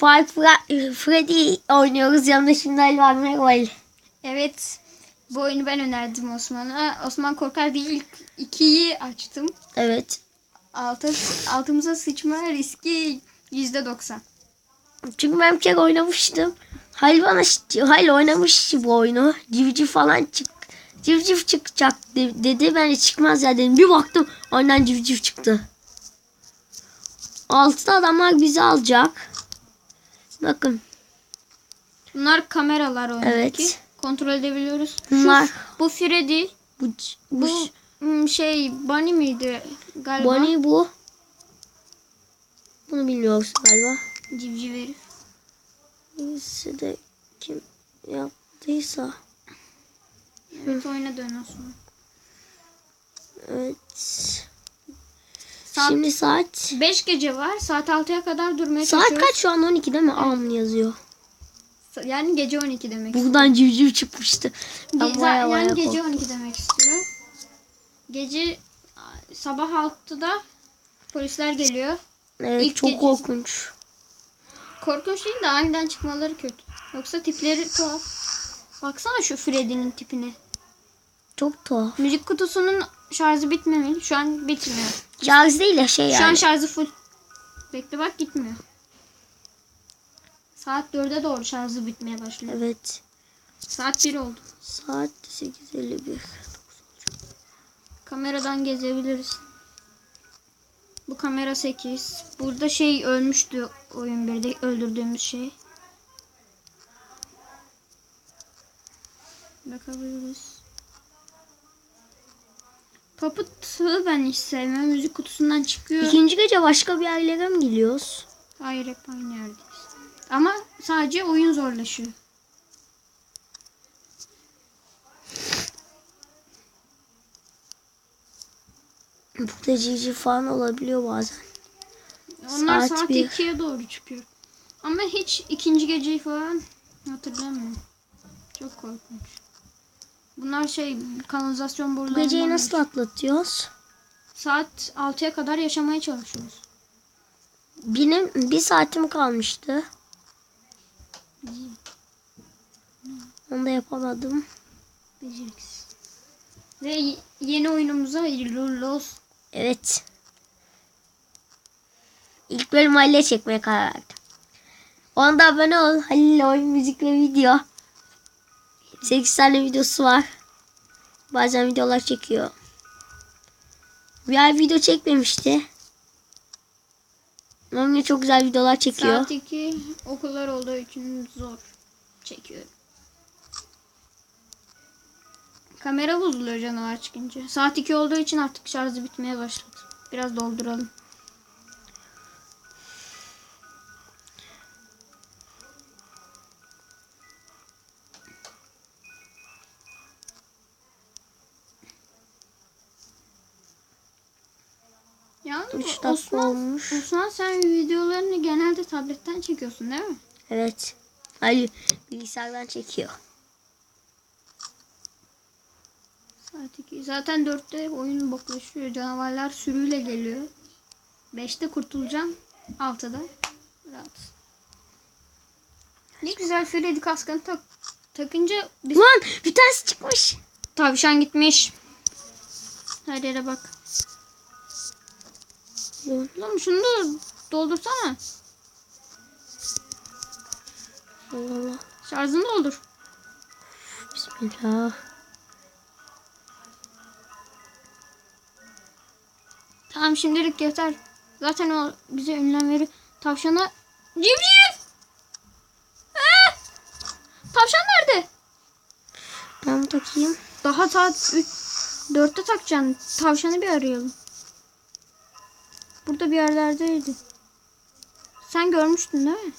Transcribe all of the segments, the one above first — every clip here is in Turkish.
Five Freddy oynuyoruz. Yanımda şimdi Ali var. Merhaba Ali. Evet. Bu oyunu ben önerdim Osman'a. Osman korkar diye ilk ikiyi açtım. Evet. Altı, altımıza sıçma riski yüzde doksan. Çünkü ben bir kere oynamıştım. Halil bana Halil oynamış bu oyunu. Civciv falan çık. Civciv çıkacak de- dedi. Ben de çıkmaz ya dedim. Bir baktım oyundan civciv çıktı. Altıda adamlar bizi alacak. Bakın. Bunlar kameralar oyundaki. Evet. Kontrol edebiliyoruz. Bunlar- Şu, bu Freddy. Bu, bu, Bu hmm, şey Bunny miydi galiba? Bonnie bu. Bunu bilmiyoruz galiba. Civciv herif. Birisi de kim yaptıysa. Evet oyuna dön Osman. Evet. Saat- Şimdi saat 5 gece var. Saat 6'ya kadar durmaya Saat çalışıyoruz. kaç şu an 12 değil mi? Am yazıyor. Yani gece 12 demek. Buradan civciv çıkmıştı. Ge- baya yani baya gece korktum. 12 demek istiyor. Gece sabah 6'da polisler geliyor. Evet ilk çok gece- korkunç. Korkunç değil de aniden çıkmaları kötü. Yoksa tipleri tuhaf. Baksana şu Freddy'nin tipine. Çok tuhaf. Müzik kutusunun şarjı bitmemeli. Şu an bitmiyor. Şarj değil ya şey Şu an yani. şarjı full. Bekle bak gitmiyor. Saat 4'e doğru şarjı bitmeye başlıyor. Evet. Saat 1 oldu. Saat 8.51. Kameradan gezebiliriz. Bu kamera 8. Burada şey ölmüştü oyun 1'de öldürdüğümüz şey. Bakabiliriz. Puppet'ı ben hiç sevmem. Müzik kutusundan çıkıyor. İkinci gece başka bir yerlere mi gidiyoruz? Hayır hep aynı yerdeyiz. Ama sadece oyun zorlaşıyor. Burada civciv falan olabiliyor bazen. Onlar Saat saat, bir. 2'ye doğru çıkıyor. Ama hiç ikinci geceyi falan hatırlamıyorum. Çok korkunç. Bunlar şey kanalizasyon Bu borularından geceyi nasıl atlatıyoruz? Saat 6'ya kadar yaşamaya çalışıyoruz. Benim bir saatim kalmıştı. Onu da yapamadım. Beceriksiz. Ve yeni oyunumuza olsun. Evet. İlk bölüm Halil'e çekmeye karar verdim. Onda abone ol. Halil'le oyun, müzik ve video. 8 tane videosu var. Bazen videolar çekiyor. Ay video çekmemişti. Ama çok güzel videolar çekiyor. Saat 2 okullar olduğu için zor çekiyorum. Kamera bozuluyor canavar çıkınca. Saat 2 olduğu için artık şarjı bitmeye başladı. Biraz dolduralım. Yalnız 3 dakika Osman, olmuş. Osman sen videolarını genelde tabletten çekiyorsun değil mi? Evet. Ali bilgisayardan çekiyor. Saat 2. Zaten 4'te oyun boklaşıyor. Canavarlar sürüyle geliyor. 5'te kurtulacağım. 6'da rahat. Ne güzel Freddy kaskını tak takınca bir Lan bir tanesi çıkmış. tavşan gitmiş. Her yere bak. Oğlum şunu da doldursana. Allah Allah. Şarjını doldur. Bismillah. Tamam şimdilik yeter. Zaten o bize ünlem veriyor. Tavşana civciv. Ah! Tavşan nerede? Ben takayım. Daha saat 3 4'te takacaksın. Tavşanı bir arayalım. Burada bir yerlerdeydi. Sen görmüştün değil mi?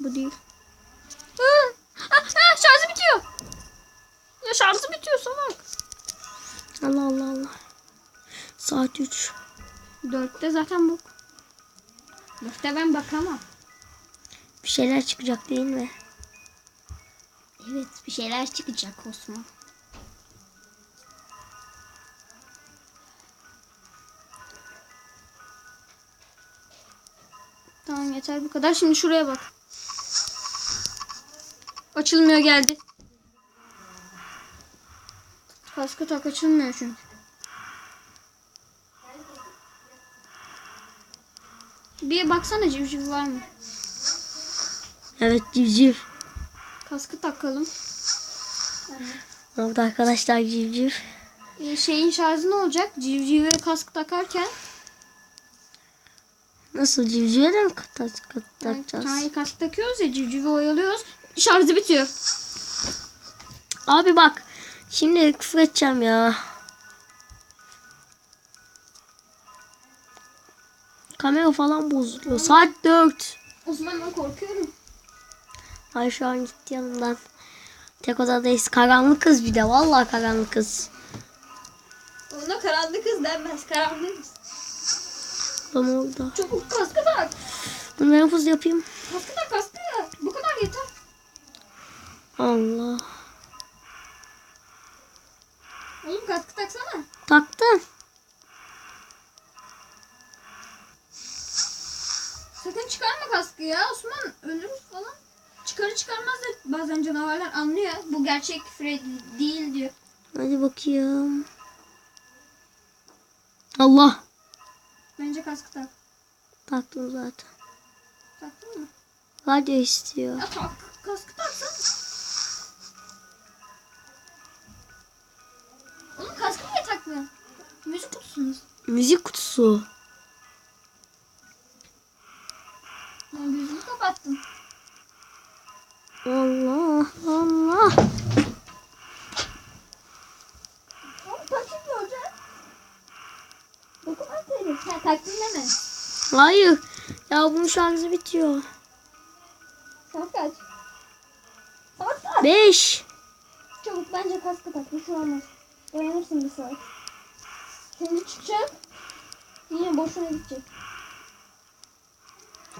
Bu değil. Ah! Ah, ah, şarjı bitiyor. Ya şarjı bitiyor salak. Allah Allah Allah. Saat 3. Dörtte zaten bu. Dörtte ben bakamam. Bir şeyler çıkacak değil mi? Evet bir şeyler çıkacak Osman. Yeter bu kadar. Şimdi şuraya bak. Açılmıyor geldi. Kaskı tak açılmıyor çünkü. Bir baksana civciv var mı? Evet civciv. Kaskı takalım. Orada arkadaşlar civciv. Ee, şeyin şarjı ne olacak? Civcive kask takarken Nasıl civcive de mi kat yani, takacağız? yani kask takıyoruz ya civcivi oyalıyoruz. Şarjı bitiyor. Abi bak. Şimdi küfür edeceğim ya. Kamera falan bozuluyor. Saat 4. Osman ben korkuyorum. Ay şu an gitti yanımdan. Tek odadayız. Karanlık kız bir de. Vallahi karanlık kız. Ona karanlık kız denmez. Karanlık kız. Adam orada. Çabuk kaskı tak. Ben nüfuz yapayım. Kaskı tak kaskı. Bu kadar yeter. Allah. Oğlum kaskı taksana. Taktım. Sakın çıkarma kaskı ya Osman. Ölürüz falan. Çıkarı çıkarmaz da bazen canavarlar anlıyor. Bu gerçek Freddy değil diyor. Hadi bakayım. Allah. Bence kaskı tak. Taktım zaten. Taktın mı? Radyo istiyor. Ya tak. Kaskı taksan. Oğlum kaskı niye takmıyorsun? Müzik kutusunuz. Müzik kutusu. Ben gözümü kapattım. Allah Allah. Oğlum tak şimdi hoca. Dokunma seni. Sen taktın deme. Hayır. Ya bunun şarjı bitiyor. Saat kaç? Saat kaç? 5. Çabuk bence kaskı tak. Bir şey olmaz. Dayanırsın bir saat. Şimdi çıkacak. Yine boşuna gidecek.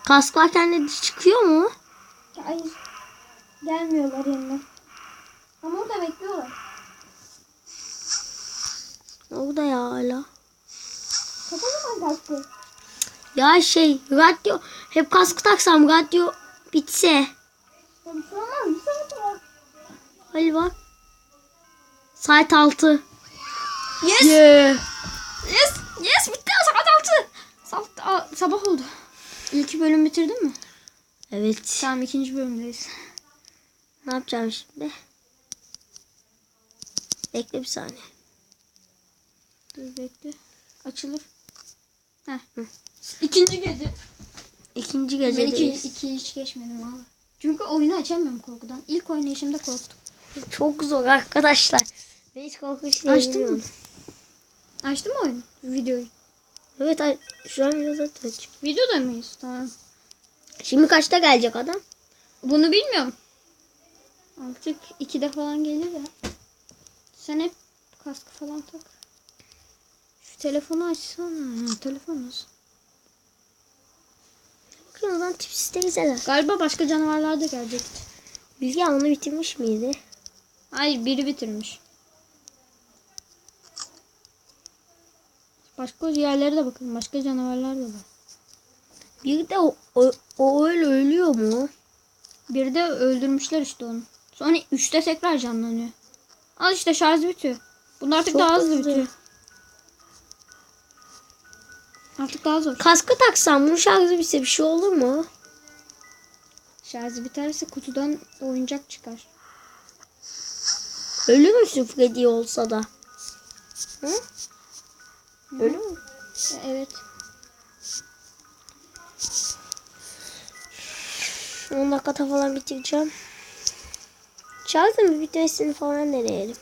Kask varken de çıkıyor mu? Hayır. Gelmiyorlar yanına. Ama orada bekliyorlar. Orada ya hala. Kapalı mı kaskı? Ya şey radyo hep kask taksam radyo bitse. Hadi bak. Saat 6. Yes. Yeah. Yes. Yes bitti. Saat altı. Saat, a- sabah oldu. İlk bölüm bitirdin mi? Evet. Tamam ikinci bölümdeyiz. Ne yapacağım şimdi? Bekle bir saniye. Dur bekle. Açılır. Heh. İkinci gece. İkinci Ben iki, iki hiç geçmedim valla. Çünkü oyunu açamıyorum korkudan. İlk oynayışımda korktum. Çok zor arkadaşlar. Ben hiç korkunç değil. Açtın mı? Açtın mı oyunu? Videoyu. Evet ay- şu an biraz açık. Videoda mıyız? Tamam. Şimdi kaçta gelecek adam? Bunu bilmiyorum. Artık ikide falan gelir ya. Sen hep kaskı falan tak. Şu telefonu açsana. Ha, telefon nasıl? Bakın o zaman tipsiz teyzeler. Galiba başka canavarlar da gelecekti. Bilgi alanı bitirmiş miydi? Hayır biri bitirmiş. Başka yerlere de bakalım. Başka canavarlar da var. Bir de o, o, o öyle ölüyor mu? Bir de öldürmüşler işte onu. Sonra üçte tekrar canlanıyor. Al işte şarj bitiyor. Bunlar artık Çok daha hızlı hızlı. bitiyor. Artık daha zor. Kaskı taksam bunun şarjı bitse bir şey olur mu? Şarjı biterse kutudan oyuncak çıkar. Ölür müsün Freddy olsa da? Hı? Ölür mü? E, Evet. 10 dakikada falan bitireceğim. Şarjın bitmesini falan deneyelim.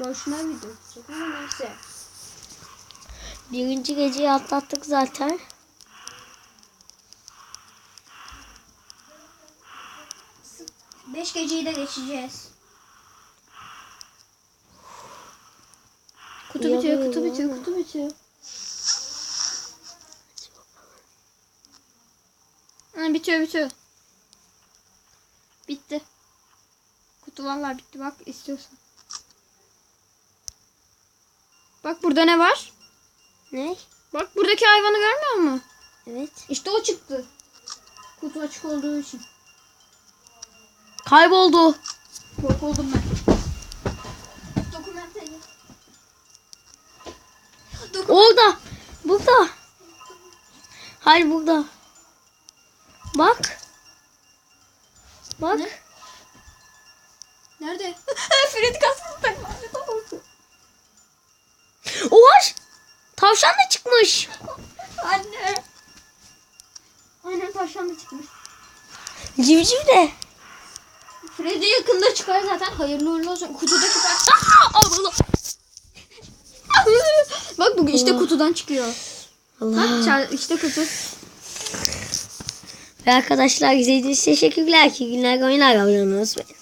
Boşuna video tutacak ama neyse. Birinci geceyi atlattık zaten. Beş geceyi de geçeceğiz. Kutu bitiyor, kutu bitiyor, kutu bitiyor. Ha, bitiyor, bitiyor. Bitti. Kutu vallahi bitti bak istiyorsan. Bak burada ne var? Ne? Bak buradaki hayvanı görmüyor musun? Evet. İşte o çıktı. Kutu açık olduğu için. Kayboldu. Kork oldum ben. Dokumentayı. Orada. Burada. Hayır burada. Bak. Bak. Ne? Nerede? Freddy kasını takma. Oha. Tavşan da çıkmış. Anne. Aynen tavşan da çıkmış. Civciv de. Freddy yakında çıkar zaten. Hayırlı uğurlu olsun. Kutudaki tavşan. Allah. Bak bu işte kutudan çıkıyor. Bak Allah. çar- işte kutu. Ve arkadaşlar izlediğiniz için teşekkürler. İyi günler, oyunlar. Abone olmayı unutmayın.